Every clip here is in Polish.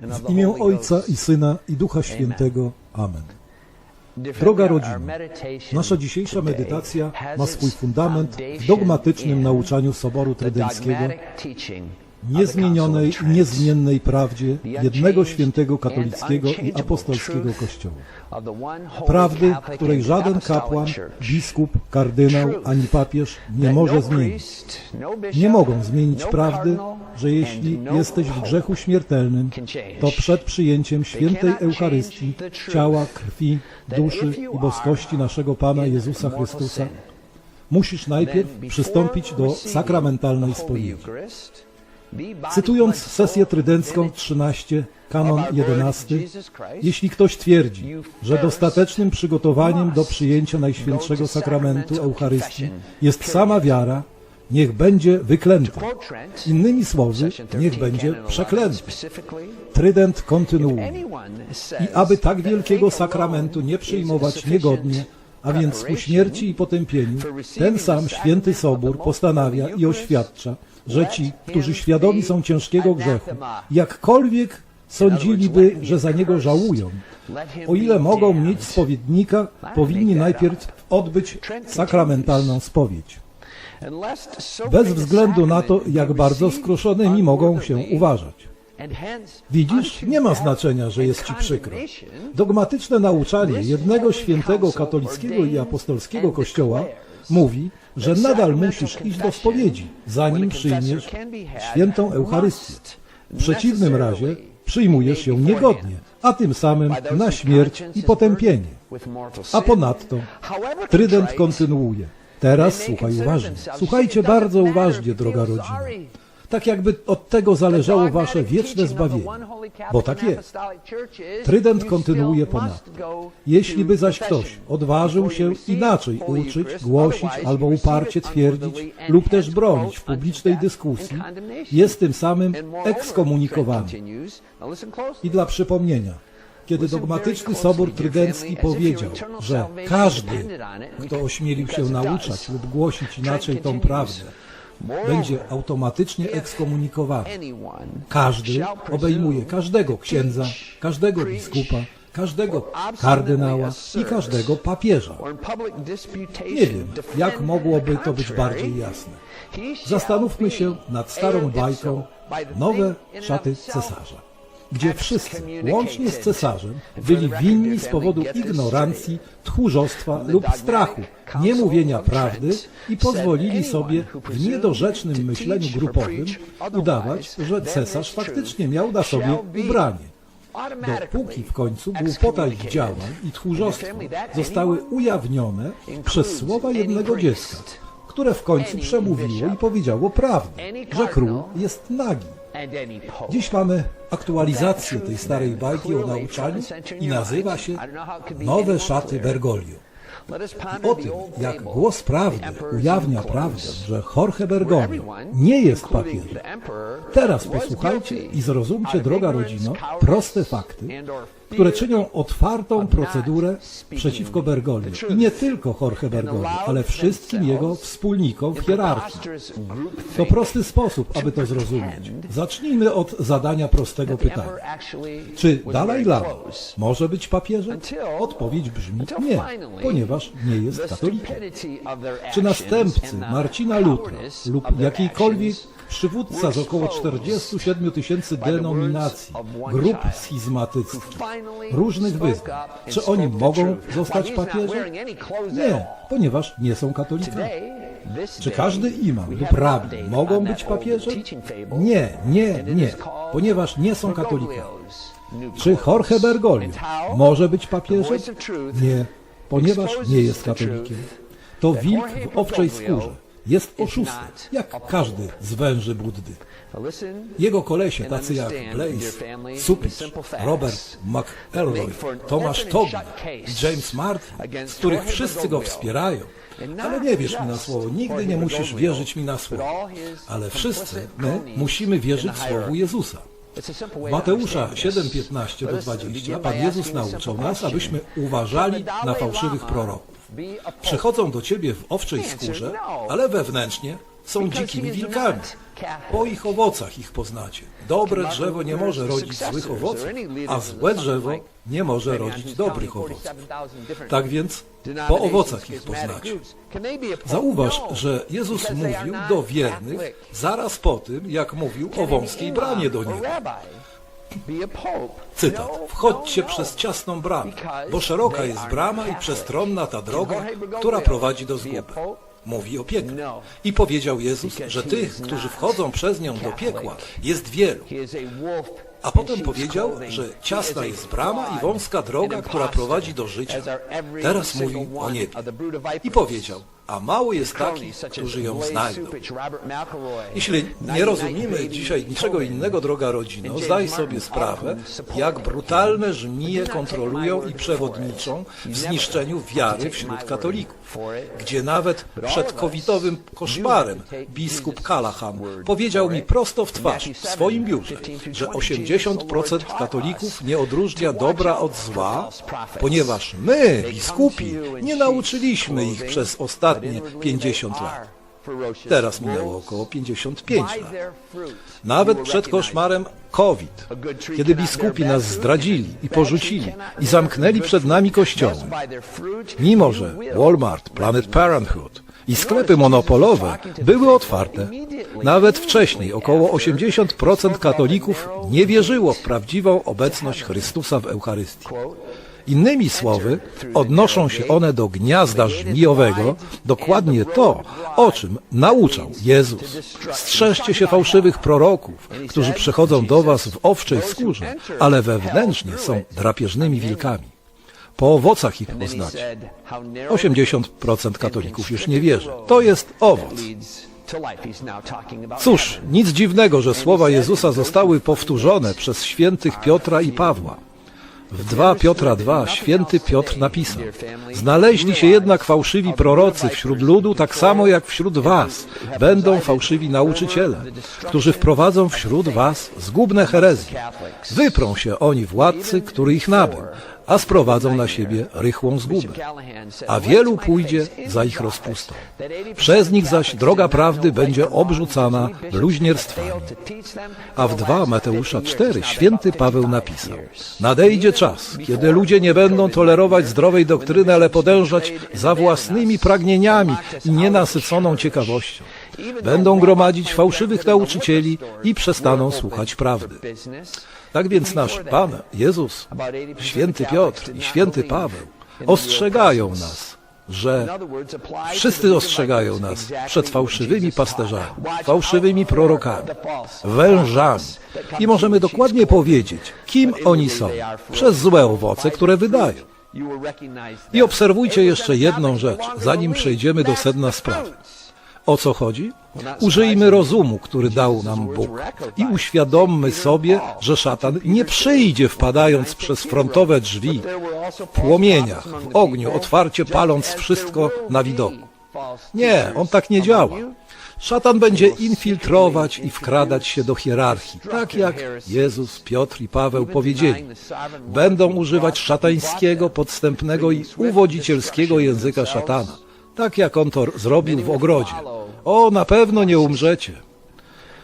W imię Ojca i Syna i Ducha Świętego. Amen. Droga meditation nasza dzisiejsza medytacja ma swój fundament w dogmatycznym nauczaniu Soboru Trydenckiego, niezmienionej i niezmiennej prawdzie jednego świętego katolickiego i apostolskiego Kościoła. Prawdy, której żaden kapłan, biskup, kardynał ani papież nie może no zmienić. no Nie mogą zmienić no prawdy, że jeśli no jesteś w grzechu śmiertelnym, to przed przyjęciem świętej Eucharystii, ciała, krwi, duszy i boskości naszego Pana Jezusa Chrystusa, musisz najpierw przystąpić do sakramentalnej spowiedzi. Cytując sesję trydencką divinity 13, of kanon our Lord 11, Jesus Christ, jeśli ktoś twierdzi, że dostatecznym przygotowaniem do przyjęcia Najświętszego Sakramentu Eucharystii jest sama wiara, niech będzie wyklęty. Innymi słowy, section 13, niech będzie canon 11 przeklęty. Trydent kontynuuje. I aby tak wielkiego sakramentu nie przyjmować niegodnie, a więc ku śmierci i potępieniu, ten sam święty Sobór postanawia i oświadcza, że ci, którzy świadomi są ciężkiego grzechu, jakkolwiek sądziliby, że za niego żałują, o ile mogą mieć spowiednika, powinni najpierw odbyć sakramentalną spowiedź. Bez względu na to, jak bardzo skruszonymi mogą się uważać. Widzisz, nie ma znaczenia, że jest ci przykro. Dogmatyczne nauczanie jednego świętego katolickiego i apostolskiego kościoła mówi, że nadal musisz iść do spowiedzi, zanim przyjmiesz świętą Eucharystię. W przeciwnym razie przyjmujesz ją niegodnie, a tym samym na śmierć i potępienie. A ponadto Trydent kontynuuje. Teraz słuchaj uważnie. Słuchajcie bardzo uważnie, droga rodzina. Tak jakby od tego zależało wasze wieczne zbawienie. Bo tak jest. Trydent kontynuuje ponadto. Jeśli by zaś ktoś odważył się inaczej uczyć, głosić albo uparcie twierdzić lub też bronić w publicznej dyskusji, jest tym samym ekskomunikowany. I dla przypomnienia, kiedy dogmatyczny Sobór Trydencki powiedział, że każdy, kto ośmielił się nauczać lub głosić inaczej tą prawdę, będzie automatycznie ekskomunikowany. Każdy obejmuje każdego księdza, każdego biskupa, każdego kardynała i każdego papieża. Nie wiem, jak mogłoby to być bardziej jasne. Zastanówmy się nad starą bajką Nowe szaty cesarza, gdzie wszyscy, łącznie z cesarzem, byli winni z powodu ignorancji, tchórzostwa lub strachu, niemówienia prawdy i pozwolili sobie w niedorzecznym myśleniu grupowym udawać, że cesarz faktycznie miał na sobie ubranie. Dopóki w końcu głupota ich działań i tchórzostwo zostały ujawnione przez słowa jednego dziecka, które w końcu przemówiło i powiedziało prawdę, że król jest nagi. Dziś mamy aktualizację tej starej bajki o nauczaniu i nazywa się Nowe szaty Bergoglio. I o tym, jak głos prawdy ujawnia prawdę, że Jorge Bergoglio nie jest papieżem. Teraz posłuchajcie i zrozumcie, droga rodzino, proste fakty, które czynią otwartą procedurę przeciwko Bergoglio. I nie tylko Jorge Bergoglio, ale wszystkim jego wspólnikom w hierarchii. To prosty sposób, aby to zrozumieć. Zacznijmy od zadania prostego pytania. Czy Dalaj Lama może być papieżem? Odpowiedź brzmi nie, ponieważ nie jest katolikiem. Czy następcy Marcina Lutra lub jakiejkolwiek przywódca z około 47 tysięcy denominacji, grup schizmatyckich, różnych wyznań, czy oni mogą zostać papieżem? Nie, ponieważ nie są katolikami. Czy każdy imam lub rabin mogą być papieżem? Nie, nie, nie, ponieważ nie są katolikami. Czy Jorge Bergoglio może być papieżem? Nie, ponieważ nie jest katolikiem. To wilk w owczej skórze. Jest oszustem, jak każdy z węży Buddy. Jego kolesie, tacy jak Blaze, Supicz, Robert McElroy, Tomasz Tobin James Martin, z których wszyscy go wspierają, ale nie wierz mi na słowo, nigdy nie musisz wierzyć mi na słowo. Ale wszyscy my musimy wierzyć Słowu Jezusa. W Mateusza 7:15 do 20 Pan Jezus nauczał nas, abyśmy uważali na fałszywych proroków. Przychodzą do ciebie w owczej skórze, ale wewnętrznie są dzikimi wilkami. Po ich owocach ich poznacie. Dobre drzewo nie może rodzić złych owoców, a złe drzewo nie może rodzić dobrych owoców. Tak więc po owocach ich poznacie. Zauważ, że Jezus mówił do wiernych zaraz po tym, jak mówił o wąskiej bramie do nieba. Cytat. Wchodźcie przez ciasną bramę, bo szeroka jest brama i przestronna ta droga, która prowadzi do zguby. Mówi o piekle. I powiedział Jezus, że tych, którzy wchodzą przez nią do piekła, jest wielu. A potem powiedział, że ciasna jest brama i wąska droga, która prowadzi do życia. Teraz mówił o niebie. I powiedział, a mało jest takich, którzy ją znajdą. Jeśli nie rozumiemy dzisiaj niczego innego, droga rodzino, zdaj sobie sprawę, jak brutalne żmije kontrolują i przewodniczą w zniszczeniu wiary wśród katolików, gdzie nawet przed covidowym koszmarem biskup Callahan powiedział mi prosto w twarz w swoim biurze, że 80% katolików nie odróżnia dobra od zła, ponieważ my, biskupi, nie nauczyliśmy ich przez ostatnie 50 lat. Teraz minęło około 55 lat. Nawet przed koszmarem COVID, kiedy biskupi nas zdradzili i porzucili i zamknęli przed nami kościoły, mimo że Walmart, Planet Parenthood i sklepy monopolowe były otwarte, nawet wcześniej około 80% katolików nie wierzyło w prawdziwą obecność Chrystusa w Eucharystii. Innymi słowy, odnoszą się one do gniazda żmijowego, dokładnie to, o czym nauczał Jezus. Strzeżcie się fałszywych proroków, którzy przychodzą do was w owczej skórze, ale wewnętrznie są drapieżnymi wilkami. Po owocach ich poznacie. 80% katolików już nie wierzy. To jest owoc. Cóż, nic dziwnego, że słowa Jezusa zostały powtórzone przez świętych Piotra i Pawła. W 2 Piotra 2 święty Piotr napisał Znaleźli się jednak fałszywi prorocy wśród ludu, tak samo jak wśród was. Będą fałszywi nauczyciele, którzy wprowadzą wśród was zgubne herezje. Wyprą się oni władcy, który ich nabył, a sprowadzą na siebie rychłą zgubę. A wielu pójdzie za ich rozpustą. Przez nich zaś droga prawdy będzie obrzucana bluźnierstwami. A w 2 Mateusza 4 święty Paweł napisał Nadejdzie czas, kiedy ludzie nie będą tolerować zdrowej doktryny, ale podążać za własnymi pragnieniami i nienasyconą ciekawością. Będą gromadzić fałszywych nauczycieli i przestaną słuchać prawdy. Tak więc nasz Pan Jezus, święty Piotr i święty Paweł ostrzegają nas, że wszyscy ostrzegają nas przed fałszywymi pasterzami, fałszywymi prorokami, wężami i możemy dokładnie powiedzieć, kim oni są, przez złe owoce, które wydają. I obserwujcie jeszcze jedną rzecz, zanim przejdziemy do sedna sprawy. O co chodzi? Użyjmy rozumu, który dał nam Bóg i uświadommy sobie, że szatan nie przyjdzie wpadając przez frontowe drzwi w płomieniach, w ogniu, otwarcie paląc wszystko na widoku. Nie, on tak nie działa. Szatan będzie infiltrować i wkradać się do hierarchii, tak jak Jezus, Piotr i Paweł powiedzieli. Będą używać szatańskiego, podstępnego i uwodzicielskiego języka szatana, tak jak on to zrobił w ogrodzie. O, na pewno nie umrzecie.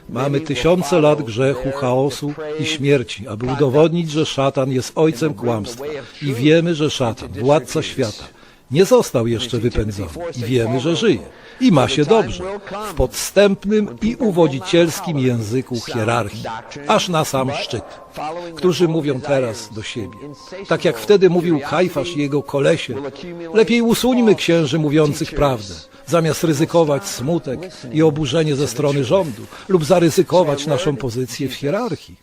Mamy tysiące lat grzechu, chaosu i śmierci, aby udowodnić, że szatan jest ojcem kłamstwa. I wiemy, że szatan, władca świata, nie został jeszcze wypędzony. I wiemy, że żyje. I ma się dobrze. W podstępnym i uwodzicielskim języku hierarchii, aż na sam szczyt, którzy mówią teraz do siebie. Tak jak wtedy mówił Kajfasz i jego kolesie, lepiej usuńmy księży mówiących prawdę, zamiast ryzykować smutek i oburzenie ze strony rządu lub zaryzykować naszą pozycję w hierarchii.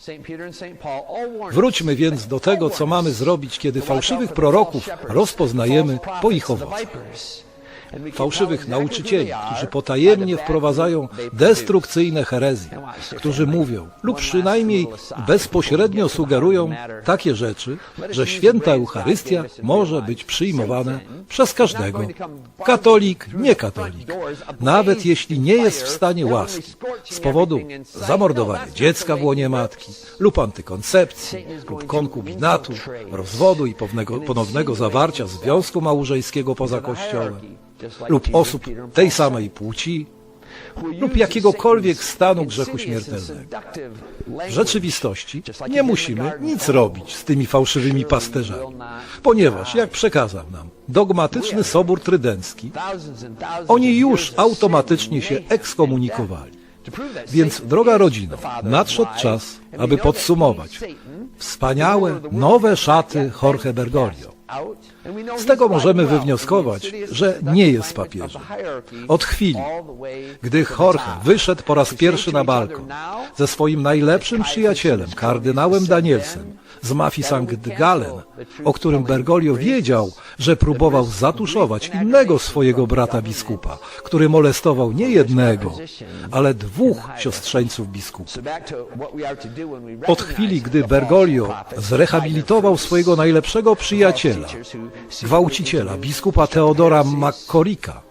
Wróćmy więc do tego, co mamy zrobić, kiedy fałszywych proroków rozpoznajemy po ich owocach fałszywych nauczycieli, którzy potajemnie wprowadzają destrukcyjne herezje, którzy mówią lub przynajmniej bezpośrednio sugerują takie rzeczy, że święta Eucharystia może być przyjmowana przez każdego, katolik, nie katolik, nawet jeśli nie jest w stanie łaski z powodu zamordowania dziecka w łonie matki lub antykoncepcji lub konkubinatu, rozwodu i ponownego, zawarcia związku małżeńskiego poza kościołem lub osób tej samej płci, lub jakiegokolwiek stanu grzechu śmiertelnego. W rzeczywistości nie musimy nic robić z tymi fałszywymi pasterzami, ponieważ, jak przekazał nam dogmatyczny Sobór Trydencki, oni już automatycznie się ekskomunikowali. Więc, droga rodzino, nadszedł czas, aby podsumować wspaniałe, nowe szaty Jorge Bergoglio. Z tego możemy wywnioskować, że nie jest papieżem. Od chwili, gdy Jorge wyszedł po raz pierwszy na balkon ze swoim najlepszym przyjacielem, kardynałem Danielsem, z mafii St. Gallen, o którym Bergoglio wiedział, że próbował zatuszować innego swojego brata biskupa, który molestował nie jednego, ale dwóch siostrzeńców biskupa. Od chwili, gdy Bergoglio zrehabilitował swojego najlepszego przyjaciela, gwałciciela, biskupa Teodora McCorricka,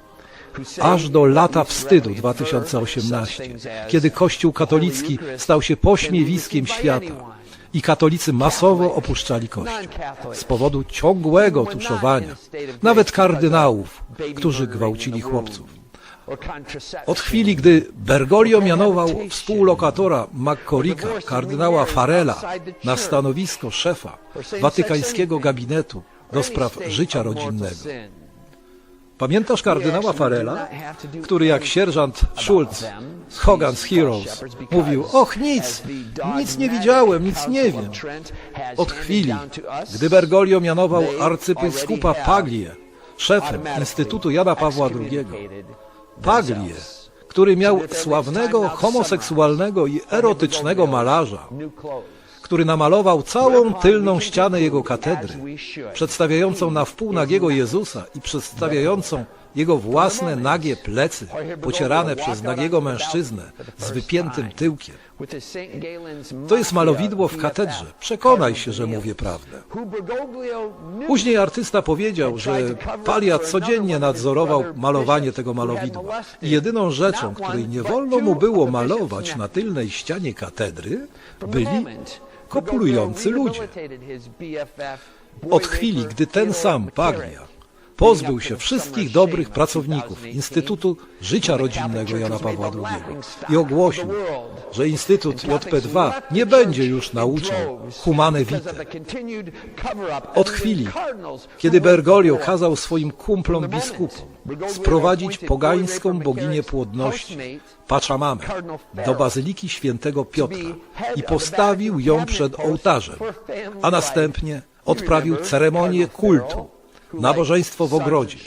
aż do lata wstydu 2018, kiedy Kościół katolicki stał się pośmiewiskiem świata i katolicy masowo opuszczali Kościół z powodu ciągłego tuszowania, nawet kardynałów, którzy gwałcili chłopców. Od chwili, gdy Bergoglio mianował współlokatora McCorricka, kardynała Farela, na stanowisko szefa watykańskiego gabinetu do spraw życia rodzinnego. Pamiętasz kardynała Farela, który jak sierżant Schulz z Hogan's Heroes mówił, och nic, nic nie widziałem, nic nie wiem. Od chwili, gdy Bergoglio mianował arcybiskupa Paglie, szefem Instytutu Jana Pawła II, Paglie, który miał sławnego homoseksualnego i erotycznego malarza, który namalował całą tylną ścianę jego katedry, przedstawiającą na wpół nagiego Jezusa i przedstawiającą jego własne nagie plecy, pocierane przez nagiego mężczyznę z wypiętym tyłkiem. To jest malowidło w katedrze. Przekonaj się, że mówię prawdę. Później artysta powiedział, że Palia codziennie nadzorował malowanie tego malowidła. I jedyną rzeczą, której nie wolno mu było malować na tylnej ścianie katedry, byli kopulujący ludzie. Od chwili, gdy ten sam Paglia pozbył się wszystkich dobrych pracowników Instytutu Życia Rodzinnego Jana Pawła II i ogłosił, że Instytut JP2 nie będzie już nauczał humane vitae. Od chwili, kiedy Bergoglio kazał swoim kumplom biskupom sprowadzić pogańską boginię płodności, Pachamamę, do Bazyliki Świętego Piotra i postawił ją przed ołtarzem, a następnie odprawił ceremonię kultu, nabożeństwo w ogrodzie.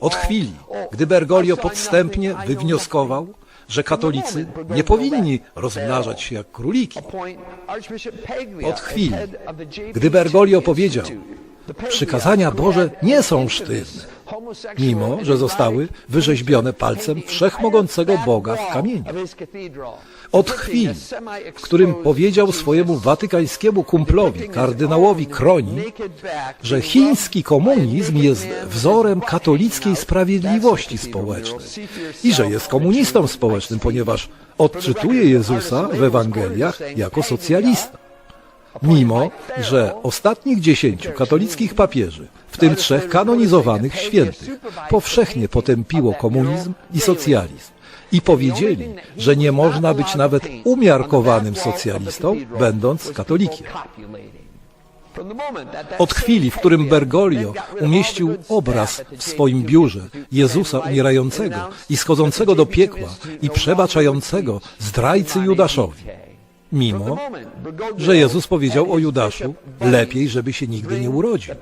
Od chwili, gdy Bergoglio podstępnie wywnioskował, że katolicy nie powinni rozmnażać się jak króliki. Od chwili, gdy Bergoglio powiedział, przykazania Boże nie są sztywne, mimo że zostały wyrzeźbione palcem wszechmogącego Boga w kamieniu. Od chwili, w którym powiedział swojemu watykańskiemu kumplowi, kardynałowi Kroni, że chiński komunizm jest wzorem katolickiej sprawiedliwości społecznej i że jest komunistą społecznym, ponieważ odczytuje Jezusa w Ewangeliach jako socjalista. Mimo, że ostatnich dziesięciu katolickich papieży, w tym trzech kanonizowanych świętych, powszechnie potępiło komunizm i socjalizm i powiedzieli, że nie można być nawet umiarkowanym socjalistą, będąc katolikiem. Od chwili, w którym Bergoglio umieścił obraz w swoim biurze Jezusa umierającego i schodzącego do piekła i przebaczającego zdrajcy Judaszowi, mimo że Jezus powiedział o Judaszu, lepiej, żeby się nigdy nie urodził.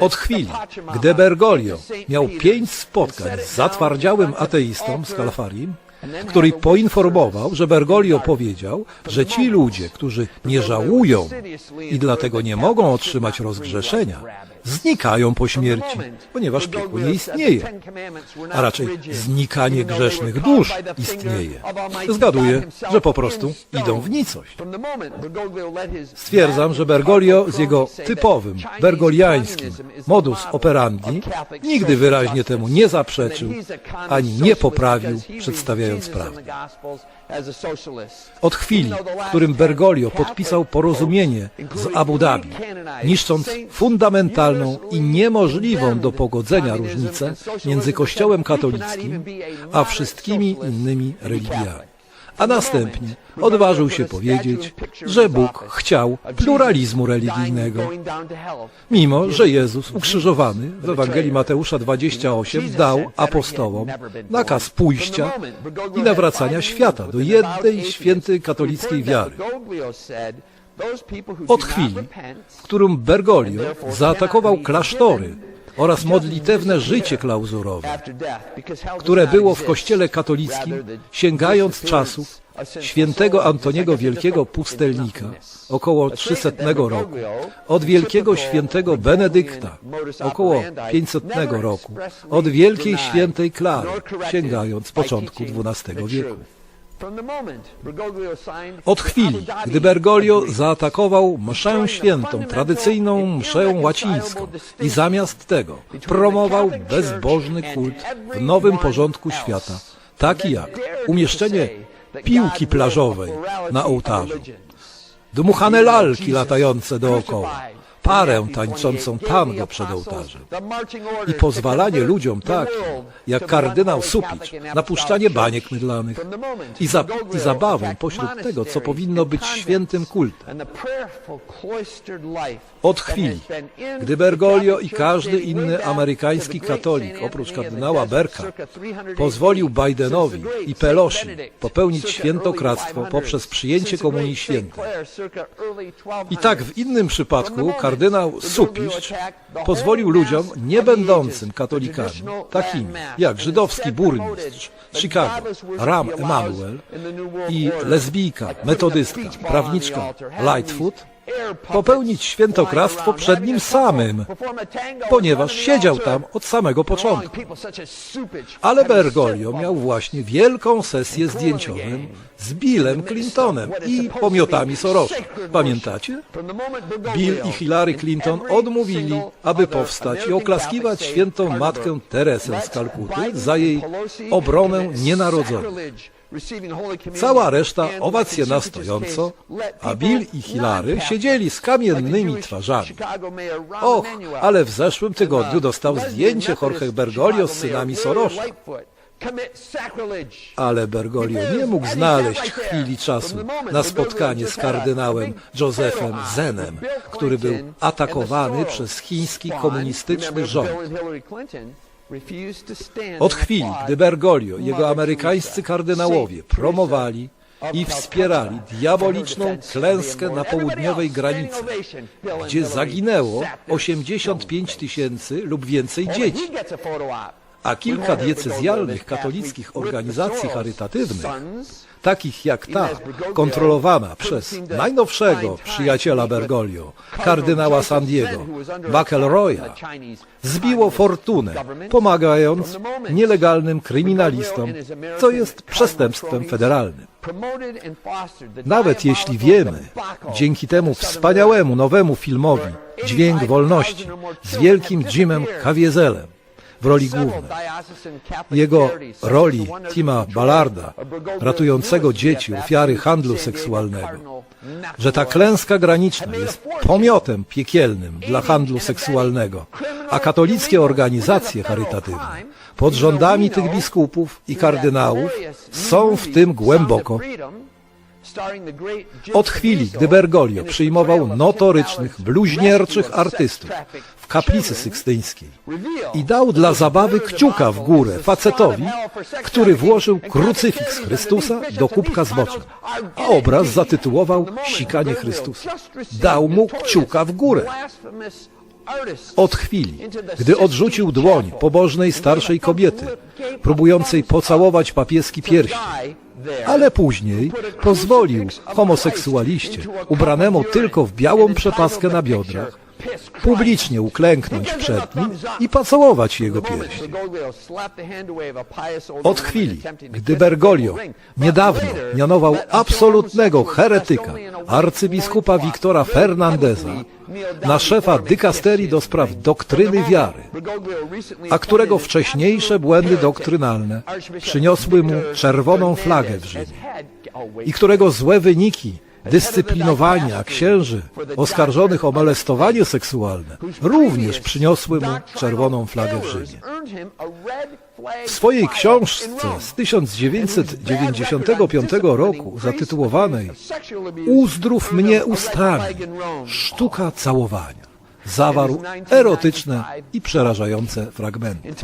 Od chwili, gdy Bergoglio miał pięć spotkań z zatwardziałym ateistą z Kalfarim, który poinformował, że Bergoglio powiedział, że ci ludzie, którzy nie żałują i dlatego nie mogą otrzymać rozgrzeszenia, znikają po śmierci, ponieważ piekło nie istnieje, a raczej znikanie grzesznych dusz istnieje. Zgaduję, że po prostu idą w nicość. Stwierdzam, że Bergoglio z jego typowym, bergoliańskim modus operandi nigdy wyraźnie temu nie zaprzeczył, ani nie poprawił przedstawiając prawdy. Od chwili, w którym Bergoglio podpisał porozumienie z Abu Dhabi, niszcząc i niemożliwą do pogodzenia różnicę między Kościołem katolickim a wszystkimi innymi religiami. A następnie odważył się powiedzieć, że Bóg chciał pluralizmu religijnego, mimo że Jezus ukrzyżowany w Ewangelii Mateusza 28 dał apostołom nakaz pójścia i nawracania świata do jednej świętej katolickiej wiary. Od chwili, w którym Bergoglio zaatakował klasztory oraz modlitewne życie klauzurowe, które było w kościele katolickim, sięgając czasów świętego Antoniego Wielkiego Pustelnika, około 300 roku, od wielkiego świętego Benedykta, około 500 roku, od wielkiej świętej Klary, sięgając początku XII wieku. Od chwili, gdy Bergoglio zaatakował mszę świętą, tradycyjną mszę łacińską. I zamiast tego promował bezbożny kult w nowym porządku świata, taki jak umieszczenie piłki plażowej na ołtarzu, dmuchane lalki latające dookoła, parę tańczącą tango przed ołtarzem i pozwalanie ludziom takim, jak kardynał Supicz, na puszczanie baniek mydlanych i, za, i zabawę pośród tego, co powinno być świętym kultem. Od chwili, gdy Bergoglio i każdy inny amerykański katolik, oprócz kardynała Berka, pozwolił Bidenowi i Pelosi popełnić świętokradztwo poprzez przyjęcie Komunii Świętej. I tak w innym przypadku kardynał Supisz pozwolił ludziom nie będącym katolikami, takimi jak żydowski burmistrz Chicago, Ram Emanuel i lesbijka, metodystka, prawniczka Lightfoot, popełnić świętokradztwo przed nim samym, ponieważ siedział tam od samego początku. Ale Bergoglio miał właśnie wielką sesję zdjęciową z Billem Clintonem i pomiotami Sorosza. Pamiętacie? Bill i Hillary Clinton odmówili, aby powstać i oklaskiwać świętą matkę Teresę z Kalkuty za jej obronę nienarodzonych. Cała reszta owacje na stojąco, a Bill i Hilary siedzieli z kamiennymi twarzami. Och, ale w zeszłym tygodniu dostał zdjęcie Jorge Bergoglio z synami Sorosza. Ale Bergoglio nie mógł znaleźć chwili czasu na spotkanie z kardynałem Josephem Zenem, który był atakowany przez chiński komunistyczny rząd. Od chwili, gdy Bergoglio i jego amerykańscy kardynałowie promowali i wspierali diaboliczną klęskę na południowej granicy, gdzie zaginęło 85 tysięcy lub więcej dzieci, a kilka diecezjalnych katolickich organizacji charytatywnych, takich jak ta, kontrolowana przez najnowszego przyjaciela Bergoglio, kardynała San Diego, McElroya, zbiło fortunę, pomagając nielegalnym kryminalistom, co jest przestępstwem federalnym. Nawet jeśli wiemy, dzięki temu wspaniałemu nowemu filmowi Dźwięk Wolności z wielkim Jimem Caviezelem, w roli głównej. Jego roli Tima Ballarda, ratującego dzieci, ofiary handlu seksualnego, że ta klęska graniczna jest pomiotem piekielnym dla handlu seksualnego, a katolickie organizacje charytatywne pod rządami tych biskupów i kardynałów są w tym głęboko. Od chwili, gdy Bergoglio przyjmował notorycznych, bluźnierczych artystów w kaplicy sykstyńskiej i dał dla zabawy kciuka w górę facetowi, który włożył krucyfiks Chrystusa do kubka z moczem, a obraz zatytułował Sikanie Chrystusa. Dał mu kciuka w górę. Od chwili, gdy odrzucił dłoń pobożnej starszej kobiety, próbującej pocałować papieski pierścień, ale później pozwolił homoseksualiście, ubranemu tylko w białą przepaskę na biodrach, publicznie uklęknąć przed nim i pocałować jego piersi. Od chwili, gdy Bergoglio niedawno mianował absolutnego heretyka arcybiskupa Wiktora Fernandeza na szefa dykasterii do spraw doktryny wiary, a którego wcześniejsze błędy doktrynalne przyniosły mu czerwoną flagę w Rzymie i którego złe wyniki dyscyplinowania księży oskarżonych o molestowanie seksualne również przyniosły mu czerwoną flagę w Rzymie. W swojej książce z 1995 roku zatytułowanej Uzdrów mnie ustami, sztuka całowania zawarł erotyczne i przerażające fragmenty.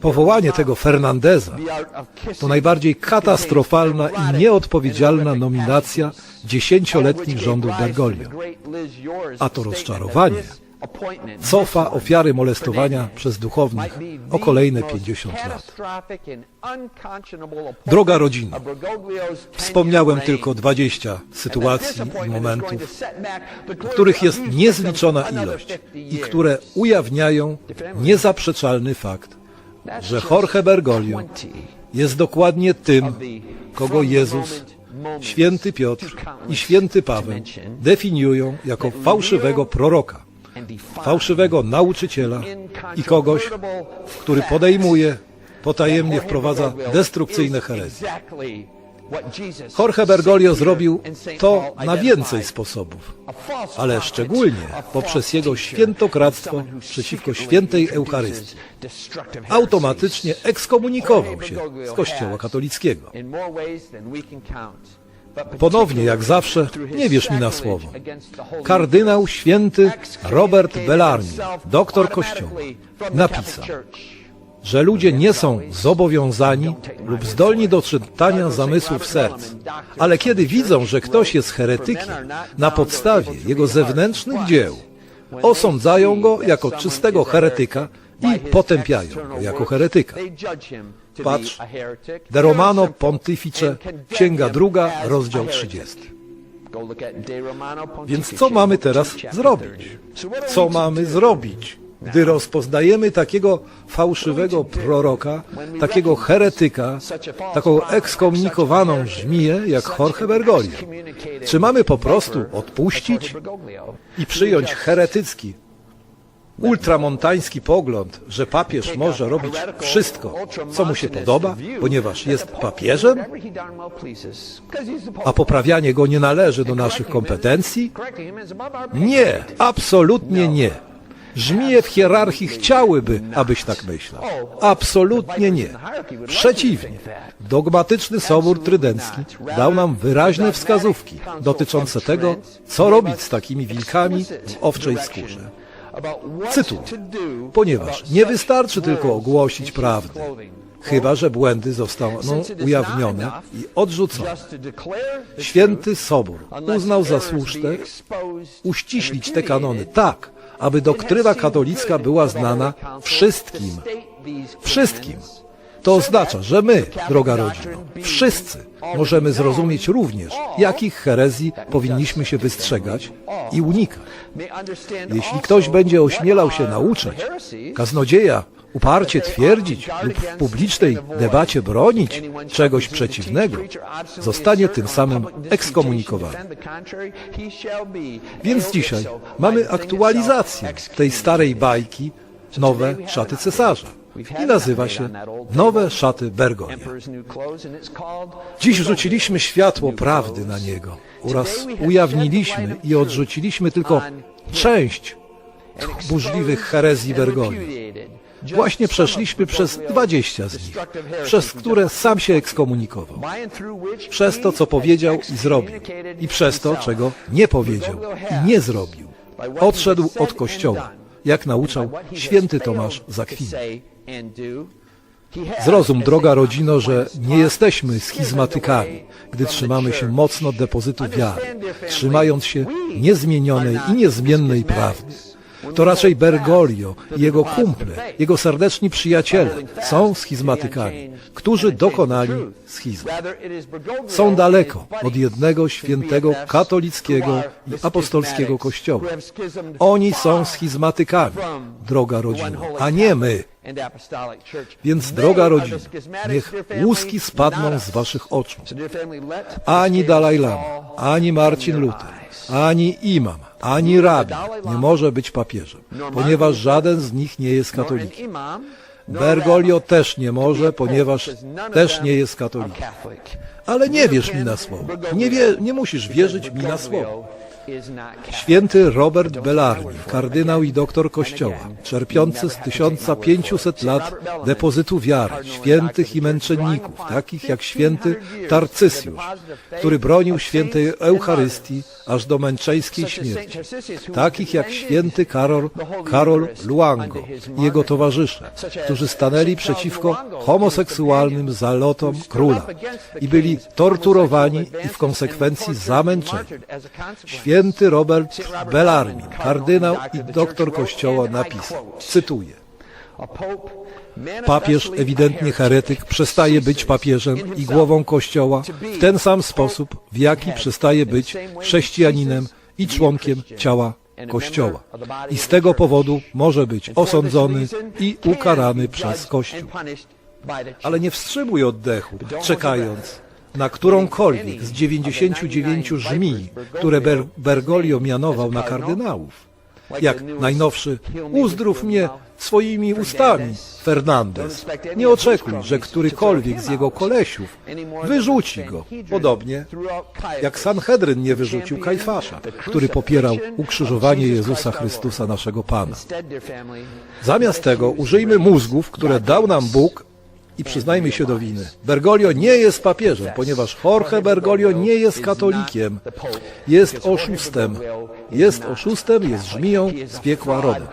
Powołanie tego Fernandeza to najbardziej katastrofalna i nieodpowiedzialna nominacja dziesięcioletnich rządów Bergoglio. A to rozczarowanie cofa ofiary molestowania przez duchownych o kolejne 50 lat. Droga rodzina, wspomniałem tylko 20 sytuacji i momentów, których jest niezliczona ilość i które ujawniają niezaprzeczalny fakt, że Jorge Bergoglio jest dokładnie tym, kogo Jezus, święty Piotr i święty Paweł definiują jako fałszywego proroka, fałszywego nauczyciela i kogoś, który podejmuje, potajemnie wprowadza destrukcyjne herezje. Jorge Bergoglio zrobił to na więcej sposobów, ale szczególnie poprzez jego świętokradztwo przeciwko świętej Eucharystii. Automatycznie ekskomunikował się z Kościoła katolickiego. Ponownie, jak zawsze, nie wierz mi na słowo. Kardynał święty Robert Bellarmine, doktor Kościoła, napisał, że ludzie nie są zobowiązani lub zdolni do czytania zamysłów serc, ale kiedy widzą, że ktoś jest heretykiem na podstawie jego zewnętrznych dzieł, osądzają go jako czystego heretyka i potępiają go jako heretyka. Patrz, De Romano Pontifice, Księga druga, rozdział 30. Więc co mamy teraz zrobić? Co mamy zrobić, gdy rozpoznajemy takiego fałszywego proroka, takiego heretyka, taką ekskomunikowaną żmiję jak Jorge Bergoglio? Czy mamy po prostu odpuścić i przyjąć heretycki, ultramontański pogląd, że papież może robić wszystko, co mu się podoba, ponieważ jest papieżem, a poprawianie go nie należy do naszych kompetencji? Nie, absolutnie nie. Żmije w hierarchii chciałyby, abyś tak myślał. Absolutnie nie. Przeciwnie. Dogmatyczny Sobór Trydencki dał nam wyraźne wskazówki dotyczące tego, co robić z takimi wilkami w owczej skórze. Cytuję, ponieważ nie wystarczy tylko ogłosić prawdę, chyba że błędy zostaną ujawnione i odrzucone. Święty Sobór uznał za słuszne uściślić te kanony tak, aby doktryna katolicka była znana wszystkim. Wszystkim. To oznacza, że my, droga rodzino, wszyscy możemy zrozumieć również, jakich herezji powinniśmy się wystrzegać i unikać. Jeśli ktoś będzie ośmielał się nauczać, kaznodzieja uparcie twierdzić lub w publicznej debacie bronić czegoś przeciwnego, zostanie tym samym ekskomunikowany. Więc dzisiaj mamy aktualizację tej starej bajki Nowe szaty cesarza i nazywa się Nowe szaty Bergonia. Dziś rzuciliśmy światło prawdy na niego oraz ujawniliśmy i odrzuciliśmy tylko część burzliwych herezji Bergonia. Właśnie przeszliśmy przez dwadzieścia z nich, przez które sam się ekskomunikował. Przez to, co powiedział i zrobił. I przez to, czego nie powiedział i nie zrobił. Odszedł od Kościoła, jak nauczał święty Tomasz Zakwin. Zrozum, droga rodzino, że nie jesteśmy schizmatykami, gdy trzymamy się mocno depozytu wiary, trzymając się niezmienionej i niezmiennej prawdy. To raczej Bergoglio i jego kumple, jego serdeczni przyjaciele są schizmatykami, którzy dokonali schizmu. Są daleko od jednego świętego katolickiego i apostolskiego kościoła. Oni są schizmatykami, droga rodzino, a nie my. Więc, droga rodzino, niech łuski spadną z waszych oczu. Ani Dalaj Lama, ani Marcin Luther, ani imam, ani rabi nie może być papieżem, ponieważ żaden z nich nie jest katolikiem. Bergoglio też nie może, ponieważ też nie jest katolikiem. Ale nie wierz mi na słowo. Nie, wie, nie musisz wierzyć mi na słowo. Święty Robert Bellarmine, kardynał i doktor Kościoła, czerpiący z 1500 lat depozytu wiary, świętych i męczenników, takich jak święty Tarcysjusz, który bronił świętej Eucharystii aż do męczeńskiej śmierci, takich jak święty Karol, Karol Luango i jego towarzysze, którzy stanęli przeciwko homoseksualnym zalotom króla i byli torturowani i w konsekwencji zamęczeni. Święty Robert Bellarmine, kardynał i doktor Kościoła napisał, cytuję, Papież, ewidentnie heretyk, przestaje być papieżem i głową Kościoła w ten sam sposób, w jaki przestaje być chrześcijaninem i członkiem ciała Kościoła. I z tego powodu może być osądzony i ukarany przez Kościół. Ale nie wstrzymuj oddechu, czekając na którąkolwiek z 99 żmij, które Ber Bergoglio mianował na kardynałów. Jak najnowszy, uzdrów mnie swoimi ustami, Fernandez. Nie oczekuj, że którykolwiek z jego kolesiów wyrzuci go, podobnie jak Sanhedryn nie wyrzucił Kajfasza, który popierał ukrzyżowanie Jezusa Chrystusa naszego Pana. Zamiast tego użyjmy mózgów, które dał nam Bóg i przyznajmy się do winy. Bergoglio nie jest papieżem, ponieważ Jorge Bergoglio nie jest katolikiem. Jest oszustem. Jest oszustem, jest żmiją z piekła rodem.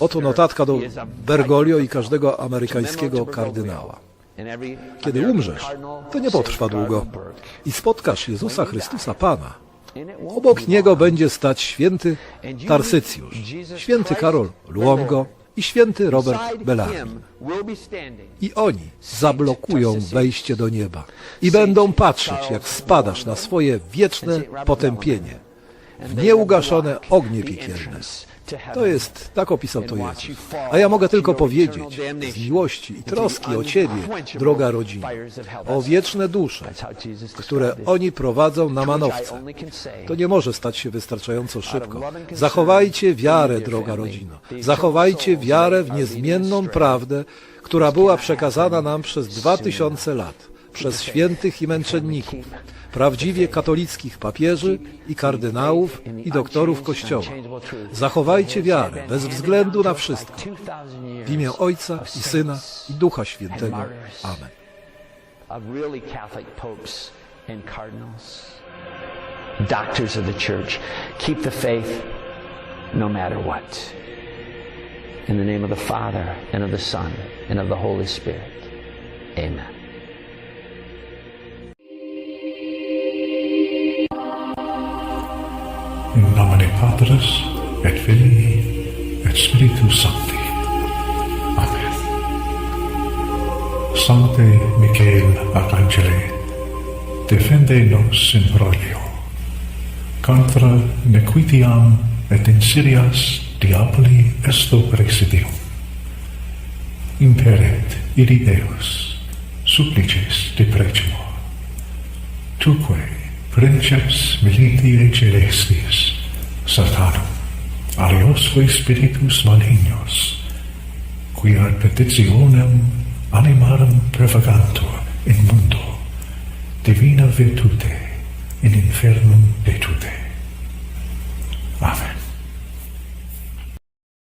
Oto notatka do Bergoglio i każdego amerykańskiego kardynała. Kiedy umrzesz, to nie potrwa długo i spotkasz Jezusa Chrystusa Pana. Obok niego będzie stać święty Tarsycjusz, święty Karol Luongo, i święty Robert Bellarmine. I oni zablokują wejście do nieba i będą patrzeć, jak spadasz na swoje wieczne potępienie w nieugaszone ognie piekielne. To jest, tak opisał to Jezus. A ja mogę tylko powiedzieć, z miłości i troski o Ciebie, droga rodzina, o wieczne dusze, które oni prowadzą na manowce. To nie może stać się wystarczająco szybko. Zachowajcie wiarę, droga rodzino. Zachowajcie wiarę w niezmienną prawdę, która była przekazana nam przez dwa tysiące lat, przez świętych i męczenników prawdziwie katolickich papieży i kardynałów i doktorów Kościoła. Zachowajcie wiarę bez względu na wszystko. W imię Ojca i Syna i Ducha Świętego. Amen. doctors of the church. Keep the faith no matter what. In the name of the Father, and of the Son, and of the Holy Spirit. Amen. in nomine Patris, et Filii, et Spiritus Sancti. Amen. Sancte Michael Arcangeli, defende nos in proglio, contra nequitiam et insidias diaboli esto presidium. Imperet iri Deus, supplices de precimo. Tuque, princeps militiae celestis, Satanum, aliosque spiritus malignos, qui ad petitionem animarum prevagantur in mundo, divina virtute in infernum detute.